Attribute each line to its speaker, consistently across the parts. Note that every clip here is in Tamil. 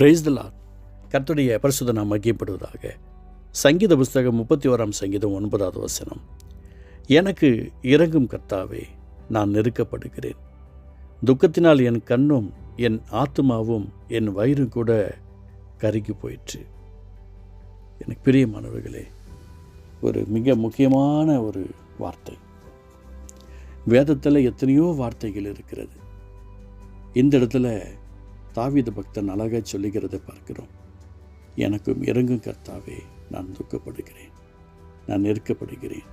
Speaker 1: பிரைஸ் த லார்ட் கர்த்தருடைய நாம் மகிப்படுவதாக சங்கீத புஸ்தகம் முப்பத்தி ஓராம் சங்கீதம் ஒன்பதாவது வசனம். எனக்கு இறங்கும் கர்த்தாவே நான் நெருக்கப்படுகிறேன். துக்கத்தினால் என் கண்ணும் என் ஆத்துமாவும் என் வயிறும் கூட கருகி போயிற்று. எனக்கு பிரியமானவர்களே ஒரு மிக முக்கியமான ஒரு வார்த்தை. வேதத்தில் எத்தனையோ வார்த்தைகள் இருக்கிறது. இந்த இடத்துல தாவித பக்தன் அழகாக சொல்லுகிறதை பார்க்கிறோம். எனக்கும் இறங்கும் கர்த்தாவே நான் துக்கப்படுகிறேன். நான் நெருக்கப்படுகிறேன்.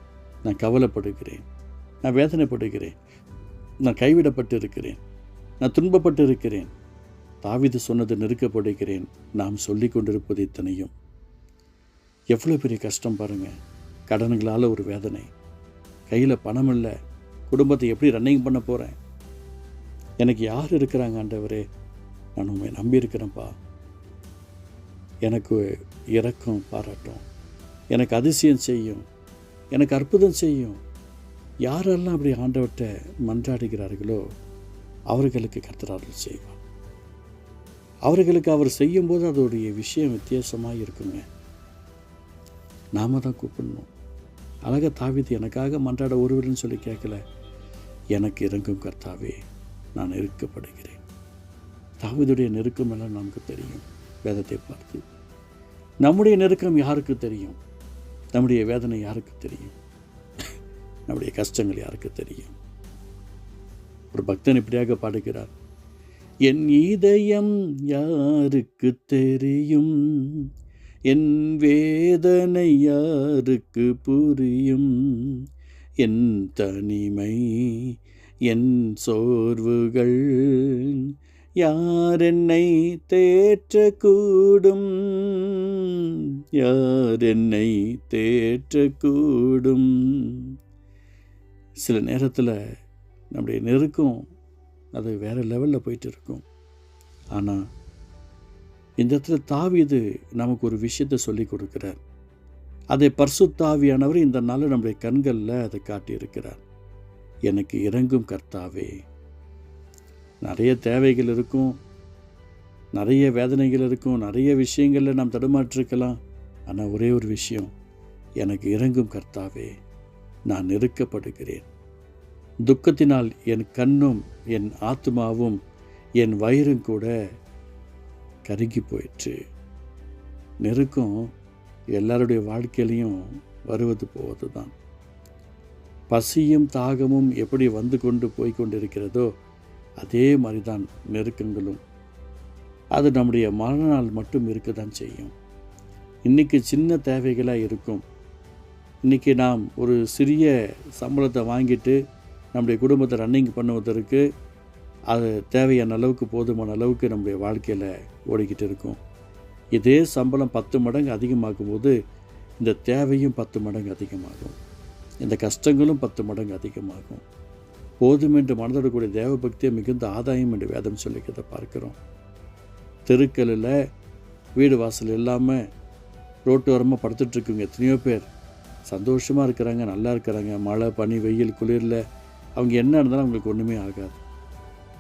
Speaker 1: நான் கவலைப்படுகிறேன். நான் வேதனைப்படுகிறேன். நான் கைவிடப்பட்டு இருக்கிறேன் நான் துன்பப்பட்டு இருக்கிறேன் தாவிது சொன்னது நெருக்கப்படுகிறேன். நாம் சொல்லி கொண்டிருப்பது இத்தனையும். எவ்வளோ பெரிய கஷ்டம் பாருங்கள் கடன்களால் ஒரு வேதனை. கையில் பணம் இல்லை. குடும்பத்தை எப்படி ரன்னிங் பண்ண போகிறேன் எனக்கு யார் இருக்கிறாங்க ஆண்டவரே? நான் உண்மை நம்பியிருக்கிறேன்ப்பா எனக்கு இறக்கம் பாராட்டும். எனக்கு அதிசயம் செய்யும். எனக்கு அற்புதம் செய்யும். யாரெல்லாம் அப்படி ஆண்டவர்கிட்ட மன்றாடுகிறார்களோ அவர்களுக்கு கர்த்தரார்கள் செய்வார். அவர்களுக்கு அவர் செய்யும்போது அதோடைய விஷயம் வித்தியாசமாக இருக்குங்க நாம தான் கூப்பிடணும். அழகாக தாவித்து எனக்காக மன்றாட ஒருவர்னு சொல்லி கேட்கல. எனக்கு இறங்கும் கர்த்தாவே நான் இருக்கப்படுகிறேன் தாவிதுடைய நெருக்கம் எல்லாம் நமக்கு தெரியும் வேதத்தை பார்த்து. நம்முடைய நெருக்கம் யாருக்கு தெரியும்? நம்முடைய வேதனை யாருக்கு தெரியும்? நம்முடைய கஷ்டங்கள் யாருக்கு தெரியும்? ஒரு பக்தன் இப்படியாக பாடுகிறார். என் இதயம் யாருக்கு தெரியும்? என் வேதனை யாருக்கு புரியும்? என் தனிமை என் சோர்வுகள் யார் என்னை தேற்றக்கூடும்? யார் என்னை தேற்றக்கூடும்? சில நேரத்தில் நம்முடைய நெருக்கம் அது வேறு லெவலில் போயிட்டு இருக்கும் ஆனால் இந்த இடத்துல தாவிது நமக்கு ஒரு விஷயத்தை சொல்லி கொடுக்குறார். அதை பர்சுத்தாவியானவர் இந்த நாளில் நம்முடைய கண்களில் அதை காட்டியிருக்கிறார். எனக்கு இறங்கும் கர்த்தாவே நிறைய தேவைகள் இருக்கும். நிறைய வேதனைகள் இருக்கும். நிறைய விஷயங்களில் நாம் தடுமாற்றிருக்கலாம். ஆனால் ஒரே ஒரு விஷயம் எனக்கு இறங்கும் கர்த்தாவே நான் நெருக்கப்படுகிறேன். துக்கத்தினால் என் கண்ணும் என் ஆத்மாவும் என் வயிறும் கூட கருகி போயிற்று. நெருக்கம் எல்லாருடைய வாழ்க்கையிலையும் வருவது போவது தான் பசியும் தாகமும் எப்படி வந்து கொண்டு போய் கொண்டிருக்கிறதோ அதே மாதிரி தான் நெருக்கங்களும். அது நம்முடைய மரணநாள் மட்டும் இருக்க தான் செய்யும். இன்றைக்கி சின்ன தேவைகளாக இருக்கும். இன்றைக்கி நாம் ஒரு சிறிய சம்பளத்தை வாங்கிட்டு நம்முடைய குடும்பத்தை ரன்னிங் பண்ணுவதற்கு அது தேவையான அளவுக்கு போதுமான அளவுக்கு நம்முடைய வாழ்க்கையில் ஓடிக்கிட்டு இருக்கும். இதே சம்பளம் பத்து மடங்கு அதிகமாகும் போது இந்த தேவையும் பத்து மடங்கு அதிகமாகும். இந்த கஷ்டங்களும் பத்து மடங்கு அதிகமாகும். போதும் என்று மனதோடக்கூடிய தேவபக்தியை மிகுந்த ஆதாயம் என்று வேதம் சொல்லிக்கிறத பார்க்குறோம். தெருக்களில் வீடு வாசல் இல்லாமல் ரோட்டு ஓரமாக படுத்துட்ருக்குங்க எத்தனையோ பேர். சந்தோஷமாக இருக்கிறாங்க நல்லா இருக்கிறாங்க. மழை பனி வெயில் குளிரில் அவங்க என்ன இருந்தாலும் அவங்களுக்கு ஒன்றுமே ஆகாது.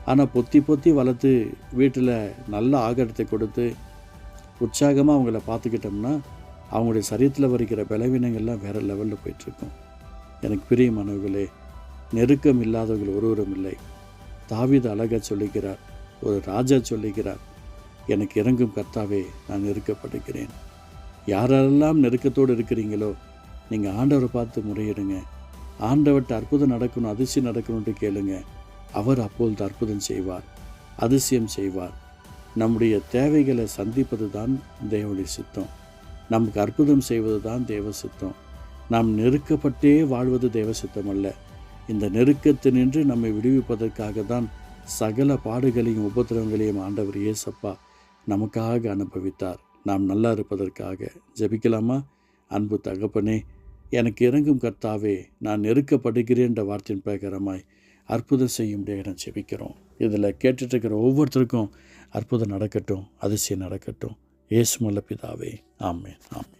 Speaker 1: ஆனால் பொத்தி பொத்தி வளர்த்து வீட்டில் நல்ல ஆகாரத்தை கொடுத்து உற்சாகமாக அவங்கள பார்த்துக்கிட்டோம்னா அவங்களுடைய சரீரத்தில் வருகிற பலவீனங்கள்லாம் வேறு லெவலில் போயிட்டுருக்கும் எனக்கு பிரியமானவர்களே நெருக்கம் இல்லாதவர்கள் ஒருவரும் இல்லை. தாவித அழகாக சொல்லுகிறார் ஒரு ராஜா சொல்லுகிறார் எனக்கு இறங்கும் கர்த்தாவே நான் நெருக்கப்படுகிறேன். யாரெல்லாம் நெருக்கத்தோடு இருக்கிறீங்களோ நீங்கள் ஆண்டவரை பார்த்து முறையிடுங்க. ஆண்டவர்கிட்ட அற்புதம் நடக்கணும் அதிசயம் நடக்கணும்ட்டு கேளுங்க. அவர் அப்பொழுது அற்புதம் செய்வார் அதிசயம் செய்வார். நம்முடைய தேவைகளை சந்திப்பது தான் தேவனுடைய சித்தம். நமக்கு அற்புதம் செய்வது தான் தேவ சித்தம். நாம் நெருக்கப்பட்டே வாழ்வது தேவ சித்தம் அல்ல. இந்த நெருக்கத்தினின்று நம்மை விடுவிப்பதற்காக தான் சகல பாடுகளையும் உபத்திரவங்களையும் ஆண்டவர் இயேசப்பா நமக்காக அனுபவித்தார். நாம் நல்லா இருப்பதற்காக ஜெபிக்கலாமா? அன்பு தகப்பனே எனக்கு இறங்கும் கர்த்தாவே நான் நெருக்கப்படுகிறேன்ற வார்த்தையின் பிரகாரமாய் அற்புதம் செய்யும் இடம் ஜெபிக்கிறோம். இதில் கேட்டுட்ருக்கிற ஒவ்வொருத்தருக்கும் அற்புதம் நடக்கட்டும் அதிசயம் நடக்கட்டும். ஏசுமல்ல பிதாவே ஆமேன் ஆமேன்.